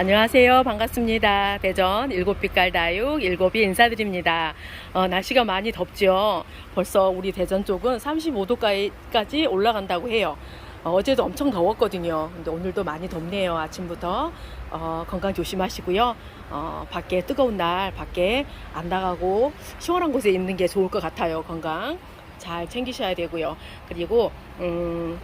안녕하세요. 반갑습니다. 대전 일곱빛깔 다육 일곱이 인사드립니다. 어, 날씨가 많이 덥죠. 벌써 우리 대전 쪽은 35도까지 올라간다고 해요. 어, 제도 엄청 더웠거든요. 근데 오늘도 많이 덥네요. 아침부터. 어, 건강 조심하시고요. 어, 밖에 뜨거운 날 밖에 안 나가고 시원한 곳에 있는 게 좋을 것 같아요. 건강 잘 챙기셔야 되고요. 그리고 음,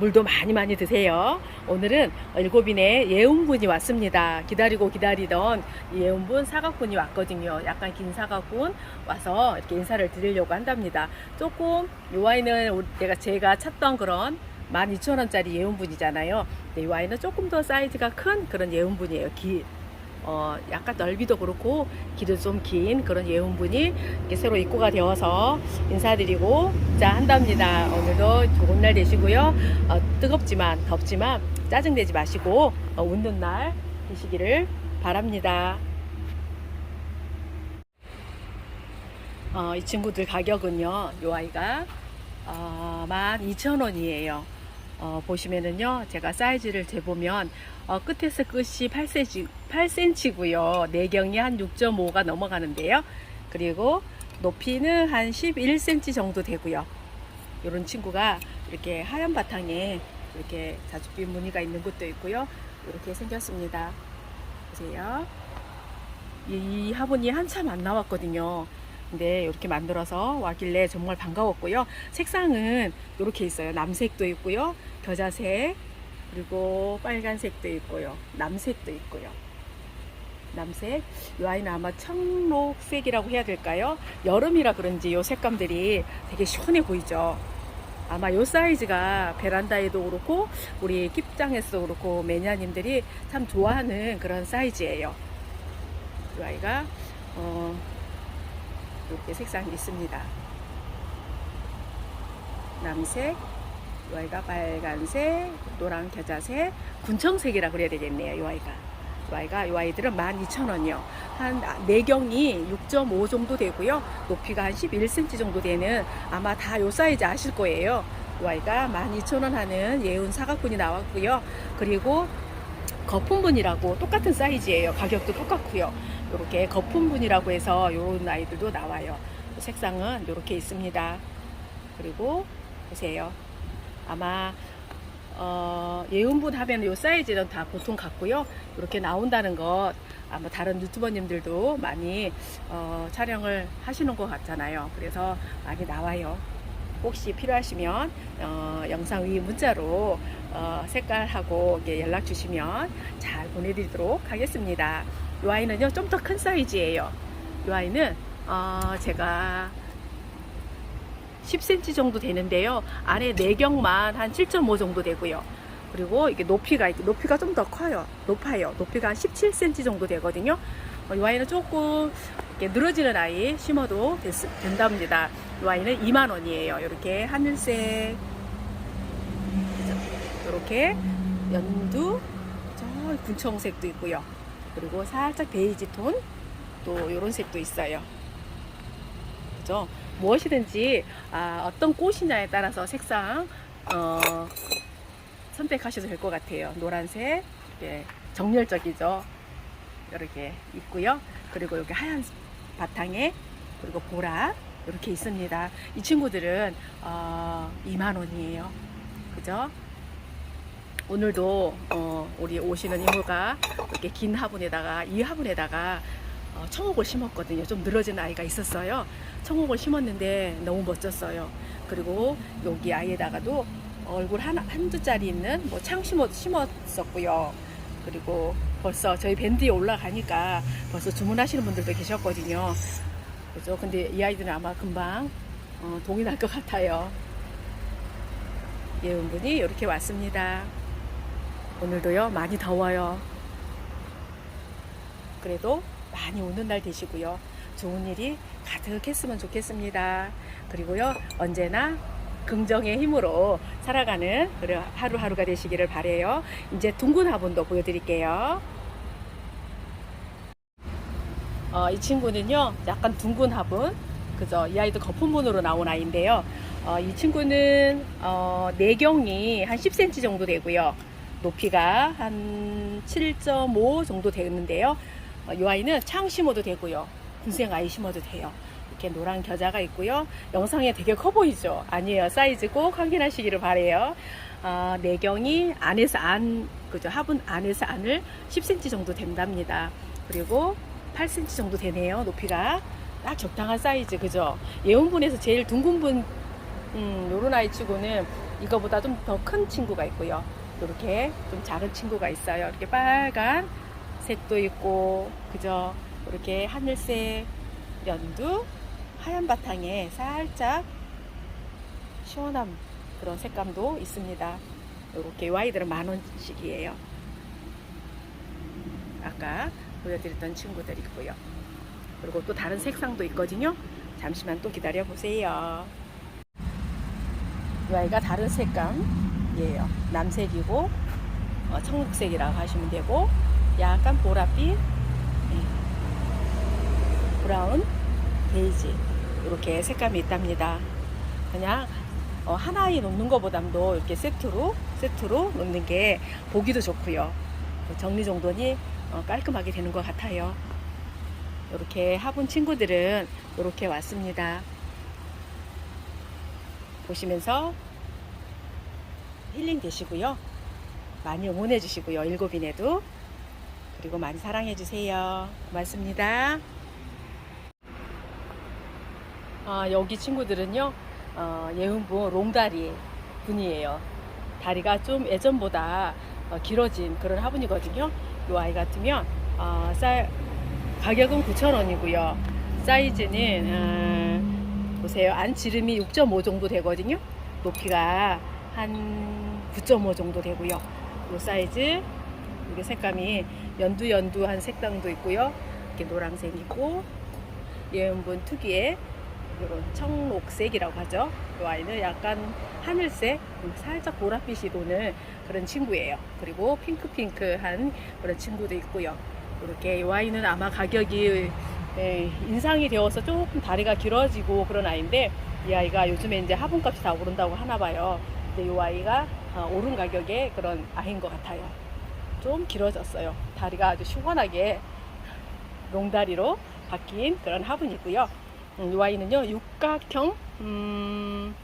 물도 많이 많이 드세요. 오늘은 일곱인의 예운분이 왔습니다. 기다리고 기다리던 이 예운분 사각분이 왔거든요. 약간 긴 사각분 와서 이렇게 인사를 드리려고 한답니다. 조금 이 와인은 우리- 내가 제가 찾던 그런 12,000원짜리 예운분이잖아요. 이 와인은 조금 더 사이즈가 큰 그런 예운분이에요. 기, 어, 약간 넓이도 그렇고 길이 좀긴 그런 예운분이 새로 입고가 되어서 인사드리고 자 한답니다. 오늘도 좋은 날 되시고요. 어, 뜨겁지만 덥지만 짜증내지 마시고 어, 웃는 날 되시기를 바랍니다. 어, 이 친구들 가격은요. 요 아이가 어, 12,000원이에요. 어, 보시면은요, 제가 사이즈를 재보면, 어, 끝에서 끝이 8cm, 8cm고요. 내경이 한 6.5가 넘어가는데요. 그리고 높이는 한 11cm 정도 되고요. 이런 친구가 이렇게 하얀 바탕에 이렇게 자줏빛 무늬가 있는 것도 있고요. 이렇게 생겼습니다. 보세요. 이 화분이 한참 안 나왔거든요. 근데 이렇게 만들어서 와길래 정말 반가웠고요. 색상은 이렇게 있어요. 남색도 있고요. 겨자색, 그리고 빨간색도 있고요. 남색도 있고요. 남색. 이 아이는 아마 청록색이라고 해야 될까요? 여름이라 그런지 이 색감들이 되게 시원해 보이죠. 아마 이 사이즈가 베란다에도 그렇고 우리 킵장에서도 그렇고 매니아님들이 참 좋아하는 그런 사이즈예요. 이 아이가 어, 이렇게 색상이 있습니다. 남색, 이 아이가 빨간색, 노란 겨자색, 군청색이라 그래야 되겠네요. 이 아이가. 이 아이가 이 아이들은 12,000원이요. 한 내경이 6.5 정도 되고요. 높이가 한 11cm 정도 되는 아마 다이 사이즈 아실 거예요. 이 아이가 12,000원 하는 예운 사각분이 나왔고요. 그리고 거품분이라고 똑같은 사이즈예요. 가격도 똑같고요. 이렇게 거품분이라고 해서 이런 아이들도 나와요. 색상은 이렇게 있습니다. 그리고 보세요. 아마 어, 예운분 하면 이 사이즈는 다 보통 같고요. 이렇게 나온다는 것 아마 다른 유튜버님들도 많이 어, 촬영을 하시는 것 같잖아요. 그래서 많이 나와요. 혹시 필요하시면 어, 영상 위 문자로 어, 색깔하고 연락 주시면 잘 보내드리도록 하겠습니다. 이 아이는요 좀 더 큰 사이즈예요. 이 아이는 어, 제가 10cm 정도 되는데요. 안에 내경만 한 7.5 정도 되고요. 그리고 이게 높이가 높이가 좀 더 커요. 높아요. 높이가 한 17cm 정도 되거든요. 어, 이 아이는 조금 이렇게 늘어지는 아이 심어도 됐, 된답니다. 이 아이는 2만 원이에요. 이렇게 하늘색, 이렇게 연두, 저 군청색도 있고요. 그리고 살짝 베이지 톤, 또 이런 색도 있어요. 그죠? 무엇이든지 아, 어떤 꽃이냐에 따라서 색상 어, 선택하셔도 될 것 같아요. 노란색, 이렇게 정열적이죠. 이렇게 있고요. 그리고 이렇게 하얀 바탕에 그리고 보라 이렇게 있습니다. 이 친구들은 어, 2만 원이에요. 그죠? 오늘도 어, 우리 오시는 이모가 이렇게 긴 화분에다가 이 화분에다가 어, 청옥을 심었거든요. 좀 늘어진 아이가 있었어요. 청옥을 심었는데 너무 멋졌어요. 그리고 여기 아이에다가도 얼굴 하나 한두짜리 있는 뭐 창 심어 심었었고요. 그리고 벌써 저희 밴드에 올라가니까 벌써 주문하시는 분들도 계셨거든요. 그죠? 근데 이 아이들은 아마 금방 어, 동이 날 것 같아요. 예은분이 이렇게 왔습니다. 오늘도요 많이 더워요. 그래도 많이 오는 날 되시고요. 좋은 일이 가득했으면 좋겠습니다. 그리고요 언제나 긍정의 힘으로 살아가는 그런 하루하루가 되시기를 바래요. 이제 둥근 화분도 보여드릴게요. 어, 이 친구는요 약간 둥근 화분 그죠 이 아이도 거품분으로 나온 아이인데요 어, 이 친구는 어, 내경이 한 10cm 정도 되고요 높이가 한 7.5 정도 되는데요. 어, 이 아이는 창 심어도 되고요. 군생 아이 심어도 돼요. 이렇게 노란 겨자가 있고요. 영상에 되게 커 보이죠? 아니에요. 사이즈 꼭 확인하시기를 바래요. 아, 내경이 안에서 안, 그죠? 화분 안에서 안을 10cm 정도 된답니다. 그리고 8cm 정도 되네요. 높이가. 딱 적당한 사이즈, 그죠? 예온분에서 제일 둥근 분, 음, 요런 아이 치고는 이거보다 좀 더 큰 친구가 있고요. 이렇게 좀 작은 친구가 있어요. 이렇게 빨간 색도 있고, 그죠? 이렇게 하늘색 연두, 하얀 바탕에 살짝 시원한 그런 색감도 있습니다. 이렇게 이 아이들은 만 원씩이에요. 아까 보여드렸던 친구들 있고요. 그리고 또 다른 색상도 있거든요. 잠시만 또 기다려 보세요. 이 아이가 다른 색감이에요. 남색이고 어, 청록색이라고 하시면 되고 약간 보랏빛, 예, 브라운, 베이지 이렇게 색감이 있답니다. 그냥 어, 하나에 놓는 것보담도 이렇게 세트로 세트로 놓는 게 보기도 좋고요. 정리 정돈이 어, 깔끔하게 되는 것 같아요. 이렇게 화분 친구들은 이렇게 왔습니다. 보시면서 힐링 되시고요. 많이 응원해 주시고요. 일곱인에도 그리고 많이 사랑해 주세요. 고맙습니다. 아, 여기 친구들은요. 어, 예은부 롱다리 분이에요. 다리가 좀 예전보다 어, 길어진 그런 화분이거든요. 이 아이 같으면 어, 쌀, 가격은 9,000원이고요. 사이즈는 음, 보세요. 안 지름이 6.5 정도 되거든요. 높이가 한 9.5 정도 되고요. 이 사이즈 이게 색감이 연두 연두한 색상도 있고요. 이렇게 노란색 있고 예은분 특유의 이런 청록색이라고 하죠. 이 아이는 약간 하늘색, 살짝 보랏빛이 도는 그런 친구예요. 그리고 핑크핑크한 그런 친구도 있고요. 이렇게 이 아이는 아마 가격이 예, 인상이 되어서 조금 다리가 길어지고 그런 아이인데 이 아이가 요즘에 이제 화분값이 다 오른다고 하나 봐요. 이 아이가 어, 오른 가격의 그런 아이인 것 같아요. 좀 길어졌어요. 다리가 아주 시원하게 롱다리로 바뀐 그런 화분이고요. 음, 이 아이는요 육각형 음,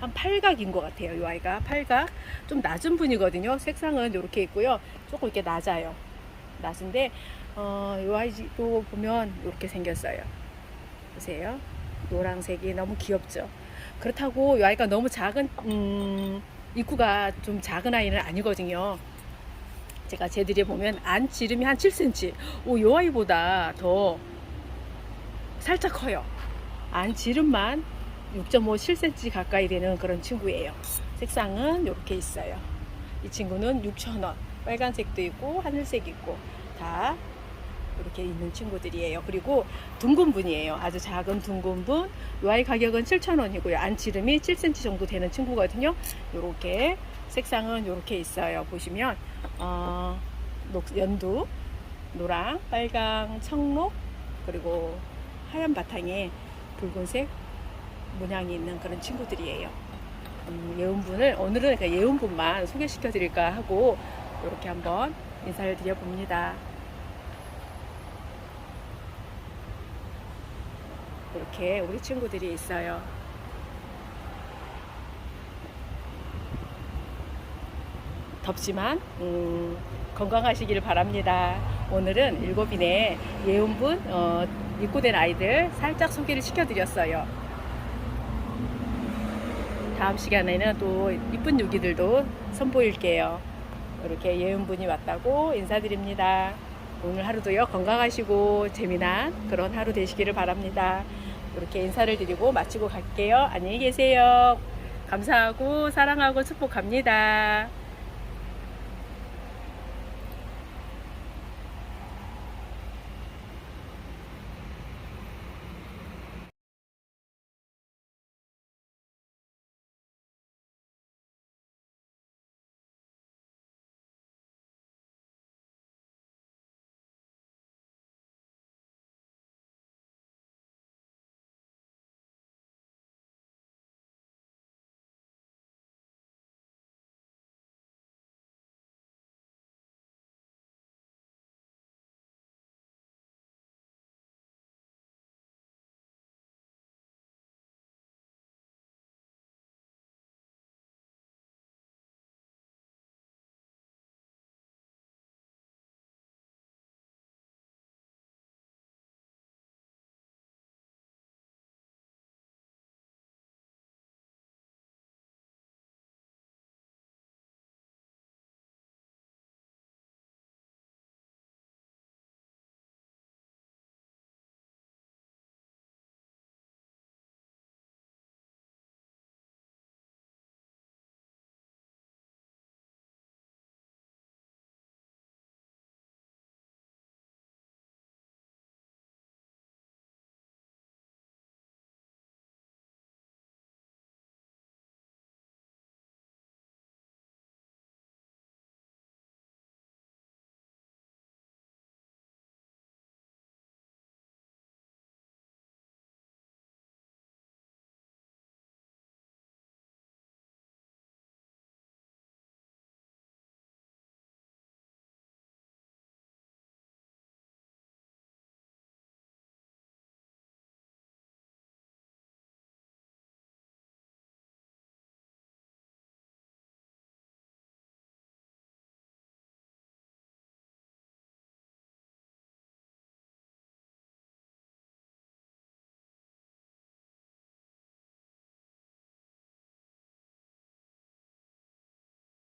한 팔각인 것 같아요. 이 아이가 팔각 좀 낮은 분이거든요. 색상은 이렇게 있고요. 조금 이렇게 낮아요. 낮은데 어, 이 아이도 보면 이렇게 생겼어요. 보세요. 노란색이 너무 귀엽죠. 그렇다고 이 아이가 너무 작은 음, 입구가 좀 작은 아이는 아니거든요. 제가 쟤들이 보면 안 지름이 한 7cm. 오, 이 아이보다 더 살짝 커요. 안 지름만 6.5, 7cm 가까이 되는 그런 친구예요. 색상은 이렇게 있어요. 이 친구는 6,000원. 빨간색도 있고 하늘색 있고 다 이렇게 있는 친구들이에요. 그리고 둥근 분이에요. 아주 작은 둥근 분. 이 아이 가격은 7,000원이고요. 안 지름이 7cm 정도 되는 친구거든요. 이렇게 색상은 이렇게 있어요. 보시면 어, 녹, 연두, 노랑, 빨강, 청록 그리고 하얀 바탕에 붉은색 문양이 있는 그런 친구들이에요. 음, 예운분을 오늘은 그냥 예운분만 소개시켜 드릴까 하고 이렇게 한번 인사를 드려 봅니다. 이렇게 우리 친구들이 있어요. 덥지만 음, 건강하시기를 바랍니다. 오늘은 일곱인의 예운분 어, 입고된 아이들 살짝 소개를 시켜드렸어요. 다음 시간에는 또 이쁜 유기들도 선보일게요. 이렇게 예은분이 왔다고 인사드립니다. 오늘 하루도요 건강하시고 재미난 그런 하루 되시기를 바랍니다. 이렇게 인사를 드리고 마치고 갈게요. 안녕히 계세요. 감사하고 사랑하고 축복합니다.